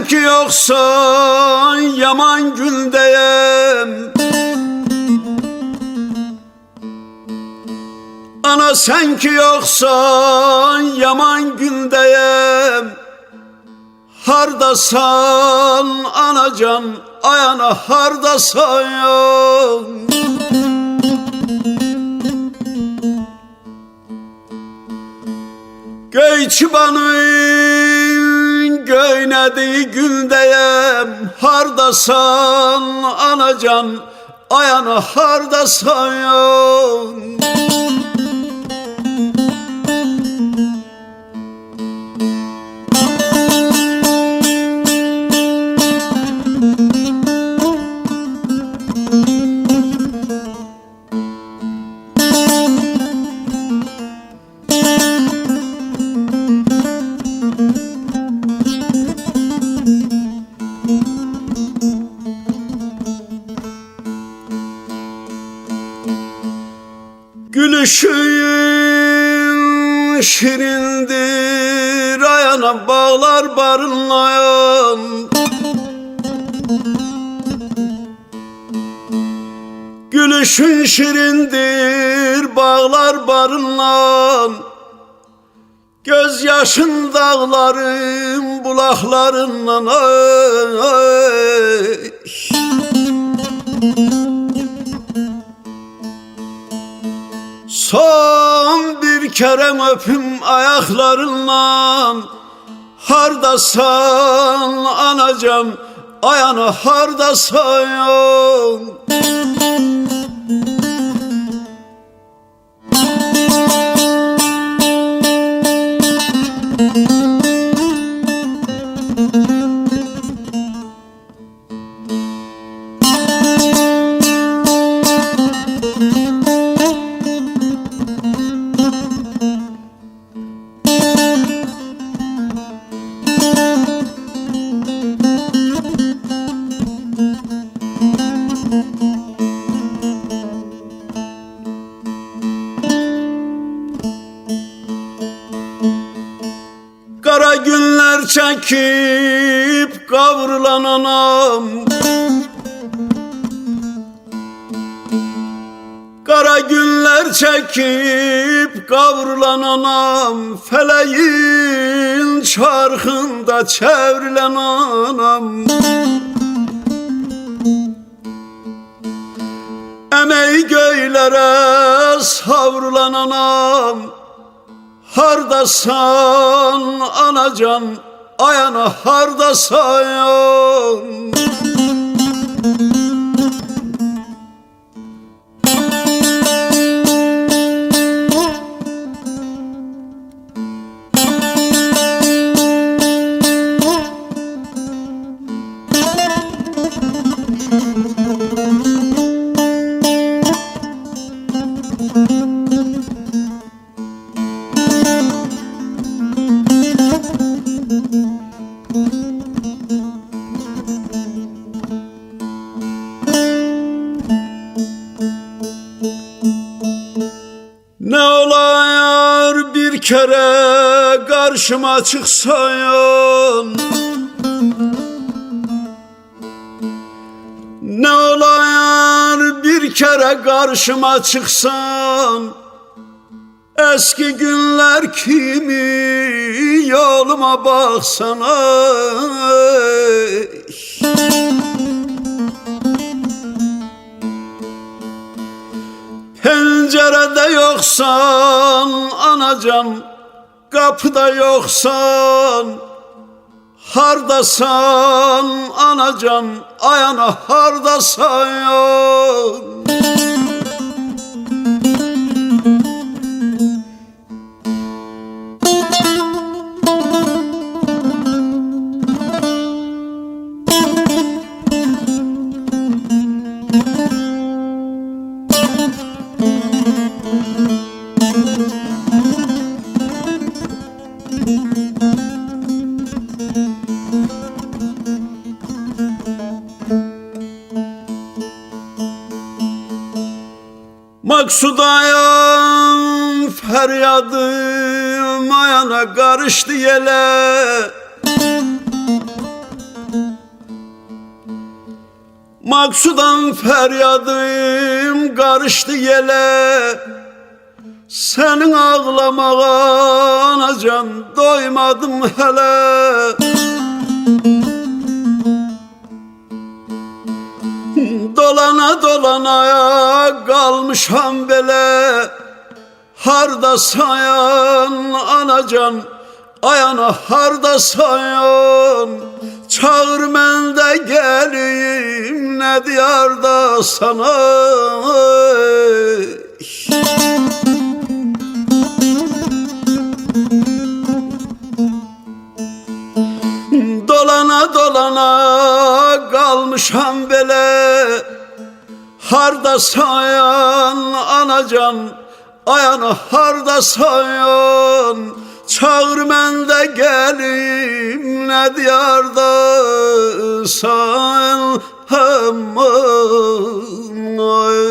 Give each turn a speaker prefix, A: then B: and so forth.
A: sen ki yoksan yaman güldeyem Ana sen ki yoksan yaman güldeyem Hardasan anacan ayana hardasan Göy çıbanın göynediği güldeyem Hardasan anacan ayana hardasan Gülüşün şirindir ayana bağlar barınlayan Gülüşün şirindir bağlar barınlan Göz yaşın dağların bulaklarından ay. Son bir kere öpüm ayaklarından. Hardasan anacan ayana hardasan kavrulan anam. Kara günler çekip kavrulan anam Feleğin çarkında çevrilen anam. Emeği göylere savrulan anam Hardasan anacan ayana hardasan Ne kere karşıma çıksayan Ne olayar bir kere karşıma çıksan Eski günler kimi yoluma baksana. Pencerede yoksan anacan Kapıda yoksan Hardasan anacan Ayana hardasan Maksudayım feryadım ayana karıştı yele. Maksudan feryadım karıştı yele. Senin ağlamağa anacan doymadım hele. Dolana dolana kalmışam bele. Harda sayan anacan Ayana harda sayan. Çağır men de geleyim ne diyarda sana. Dolana dolana kalmışam bele Harda sayan anacan Ayana harda sayan. Çağır men de gelim ne diyarda sayan Aman ay